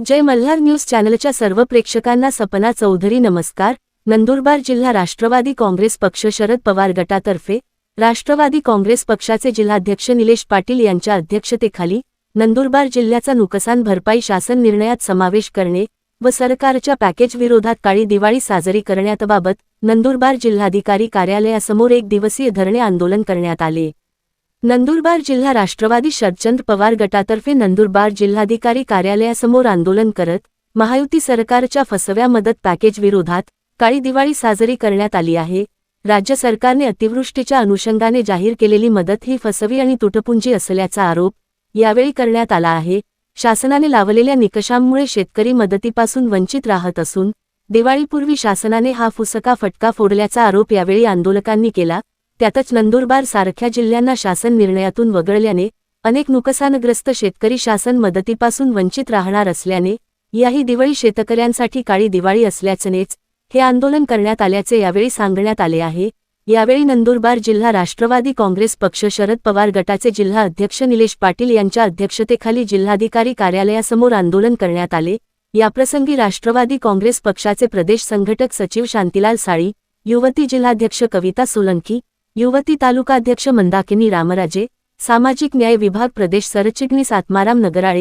जय Malhar news चॅनलच्या सर्व प्रेक्षकांना सपना चौधरी नमस्कार. नंदुरबार जिल्हा राष्ट्रवादी काँग्रेस पक्ष शरद पवार गटातर्फे राष्ट्रवादी काँग्रेस पक्षाचे जिल्हाध्यक्ष निलेश पाटील यांच्या अध्यक्षतेखाली नंदुरबार जिल्ह्याचा नुकसान भरपाई शासन निर्णयात समावेश करणे व सरकारच्या पॅकेज विरोधात काळी दिवाळी साजरी करण्याबाबत नंदुरबार जिल्हाधिकारी कार्यालयासमोर एक दिवसीय धरणे आंदोलन करण्यात आले. नंदुरबार जिल्हा राष्ट्रवादी शरदचंद पवार गटातर्फे नंदुरबार जिल्हाधिकारी कार्यालयासमोर आंदोलन करत महायुती सरकारच्या फसव्या मदत पॅकेज विरोधात काळी दिवाळी साजरी करण्यात आली आहे. राज्य सरकारने अतिवृष्टीच्या अनुषंगाने जाहीर केलेली मदत ही फसवी आणि तुटपुंजी असल्याचा आरोप यावेळी करण्यात आला आहे. शासनाने लावलेल्या निकषांमुळे शेतकरी मदतीपासून वंचित राहत असून दिवाळीपूर्वी शासनाने हा फुसका फटका फोडल्याचा आरोप यावेळी आंदोलकांनी केला. त्यातच नंदुरबार सारख्या जिल्ह्यांना शासन निर्णयातून वगळल्याने अनेक नुकसानग्रस्त शेतकरी शासन मदतीपासून वंचित राहणार असल्याने याही दिवाळी शेतकऱ्यांसाठी काळी दिवाळी असल्याचनेच हे आंदोलन करण्यात आल्याचे यावेळी सांगण्यात आले आहे. यावेळी नंदुरबार जिल्हा राष्ट्रवादी काँग्रेस पक्ष शरद पवार गटाचे जिल्हा अध्यक्ष निलेश पाटील यांच्या अध्यक्षतेखाली जिल्हाधिकारी कार्यालयासमोर आंदोलन करण्यात आले. याप्रसंगी राष्ट्रवादी काँग्रेस पक्षाचे प्रदेश संघटक सचिव शांतीलाल साळी युवती जिल्हाध्यक्ष कविता सोलंकी युवती तालुका अध्यक्ष मंदाकिनी रामराजे, सामाजिक न्याय विभाग प्रदेश सरचिटनीस आत्माराम नगरा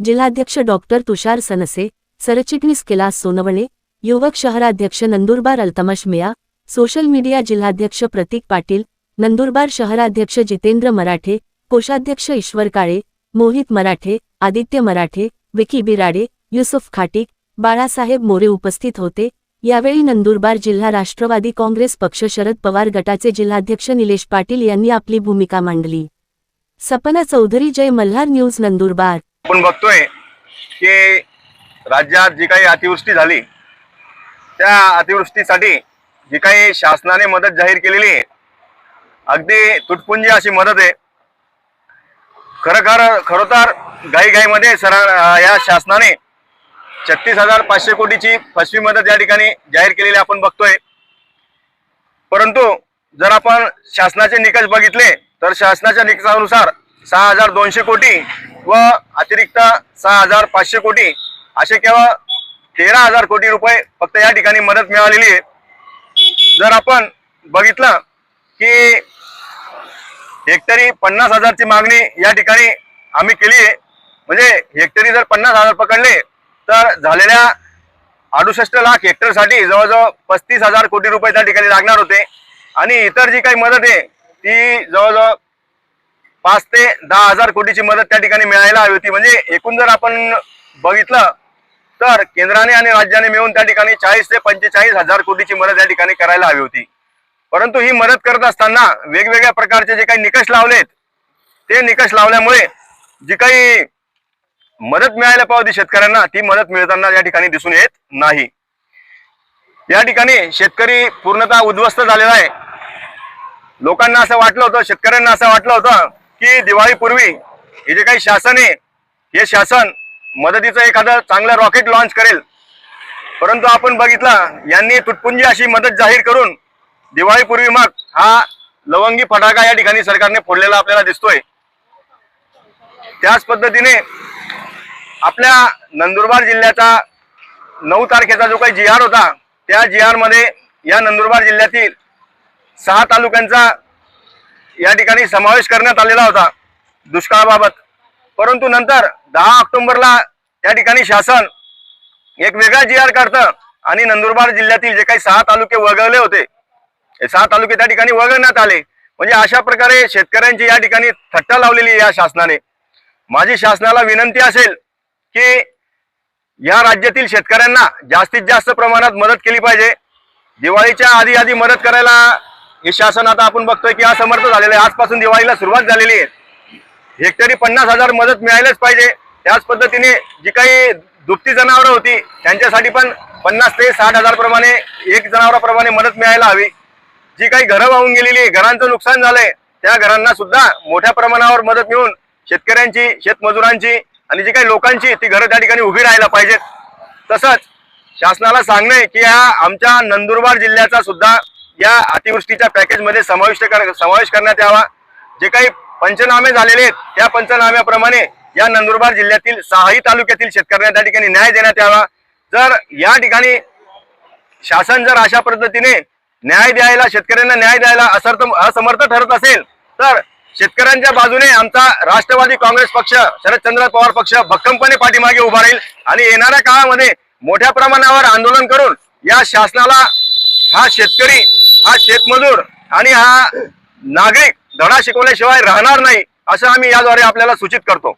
जिलाध्यक्ष डॉक्टर तुषार सनसे सरचिटनीस किलास सोनवणे, युवक शहराध्यक्ष नंदुरबार अल्तमश मिया, सोशल मीडिया जिलाध्यक्ष प्रतीक पाटिल, नंदुरबार शहराध्यक्ष जितेंद्र मराठे, कोषाध्यक्ष ईश्वर काले मोहित मराठे, आदित्य मराठे, विकी बिराड़े, यूसुफ खाटिक बाहेब मोरे उपस्थित होते. यावेळी नंदुरबार जिल्हा राष्ट्रवादी काँग्रेस पक्ष शरद पवार गटाचे जिल्हाध्यक्ष निलेश पाटील यांनी आपली भूमिका मांडली. सपना चौधरी जय मल्हार न्यूज नंदुरबार. आपण बघतोय की राज्यात जी काही अतिवृष्टी झाली त्या अतिवृष्टीसाठी जी काही शासनाने मदत जाहीर केलेली आहे अगदी तुटपुंजी अशी मदत आहे. खरं खरं खरोतर घाईघाईमध्ये सरा या शासनाने छत्तीस हजार पाचशे कोटीची फसवी मदत या ठिकाणी जाहीर केलेली आपण बघतोय. परंतु जर आपण शासनाचे निकष बघितले तर शासनाच्या निकषानुसार सहा हजार दोनशे कोटी व अतिरिक्त सहा हजार पाचशे कोटी असे केवळ तेरा हजार कोटी रुपये फक्त या ठिकाणी मदत मिळालेली आहे. जर आपण बघितलं की हेक्टरी पन्नास हजारची मागणी या ठिकाणी आम्ही केली आहे. म्हणजे हेक्टरी जर पन्नास हजार पकडले तर झालेल्या अडुसष्ट लाख हेक्टरसाठी जवळजवळ पस्तीस हजार कोटी रुपये त्या ठिकाणी लागणार होते. आणि इतर जी काही मदत आहे ती जवळजवळ पाच ते दहा हजार कोटीची मदत त्या ठिकाणी मिळायला हवी होती. म्हणजे एकूण जर आपण बघितलं तर केंद्राने आणि राज्याने मिळून त्या ठिकाणी चाळीस ते पंचेचाळीस हजार कोटीची मदत या ठिकाणी करायला हवी होती. परंतु ही मदत करत असताना वेगवेगळ्या प्रकारचे जे काही निकष लावलेत ते निकष लावल्यामुळे जी काही मदत मिळायला पाहिजे शेतकऱ्यांना ती मदत मिळताना या ठिकाणी दिसून येत नाही. या ठिकाणी शेतकरी पूर्णतः उद्ध्वस्त झालेला आहे. लोकांना असं वाटलं होतं शेतकऱ्यांना असं वाटलं होतं की दिवाळीपूर्वी हे जे काही शासन आहे हे शासन मदतीचं एखादं चांगलं रॉकेट लॉन्च करेल. परंतु आपण बघितलं यांनी तुटपुंजी अशी मदत जाहीर करून दिवाळीपूर्वी मग हा लवंगी फटाका या ठिकाणी सरकारने फोडलेला आपल्याला दिसतोय. त्याच पद्धतीने आपल्या नंदुरबार जिल्ह्याचा नऊ तारखेचा जो काही जी आर होता त्या जी मध्ये या नंदुरबार जिल्ह्यातील सहा तालुक्यांचा या ठिकाणी समावेश करण्यात आलेला होता दुष्काळाबाबत. परंतु नंतर दहा ऑक्टोबरला त्या ठिकाणी शासन एक वेगळा जी आर काढतं आणि नंदुरबार जिल्ह्यातील जे काही सहा तालुके वगळले होते हे सहा तालुके त्या ठिकाणी वगळण्यात आले. म्हणजे अशा प्रकारे शेतकऱ्यांची या ठिकाणी थट्टा लावलेली या शासनाने. माझी शासनाला विनंती असेल की या राज्यातील शेतकऱ्यांना जास्तीत जास्त प्रमाणात मदत केली पाहिजे. दिवाळीच्या आधी आधी मदत करायला हे शासन आता आपण बघतोय की असमर्थ झालेलं आहे. आजपासून दिवाळीला सुरुवात झालेली आहे. हेक्टरी पन्नास हजार मदत मिळायलाच पाहिजे. त्याच पद्धतीने जी काही दुभती जनावरं होती त्यांच्यासाठी पण पन्नास ते साठ हजार प्रमाणे एक जनावराप्रमाणे मदत मिळायला हवी. जी काही घरं वाहून गेलेली आहे घरांचं नुकसान झालंय त्या घरांना सुद्धा मोठ्या प्रमाणावर मदत मिळून शेतकऱ्यांची शेतमजुरांची आणि जी काही लोकांची ती घरं त्या ठिकाणी उभी राहायला पाहिजेत. तसंच शासनाला सांगणे की या आमच्या नंदुरबार जिल्ह्याचा सुद्धा या अतिवृष्टीच्या पॅकेजमध्ये समाविष्ट कर समावेश करण्यात यावा. जे काही पंचनामे झालेले आहेत त्या पंचनाम्याप्रमाणे या नंदुरबार जिल्ह्यातील सहाही तालुक्यातील शेतकऱ्यांना त्या ठिकाणी न्याय देण्यात यावा. जर या ठिकाणी शासन जर अशा पद्धतीने न्याय द्यायला शेतकऱ्यांना न्याय द्यायला असर्थ असमर्थ ठरत असेल तर शेतकऱ्यांच्या बाजूने आमचा राष्ट्रवादी काँग्रेस पक्ष शरदचंद्र पवार पक्ष भक्कमपणे पाठीमागे उभा राहील आणि येणाऱ्या काळामध्ये मोठ्या प्रमाणावर आंदोलन करून या शासनाला हा शेतकरी हा शेतमजूर आणि हा नागरिक धडा शिकवल्याशिवाय राहणार नाही असं आम्ही याद्वारे आपल्याला सूचित करतो.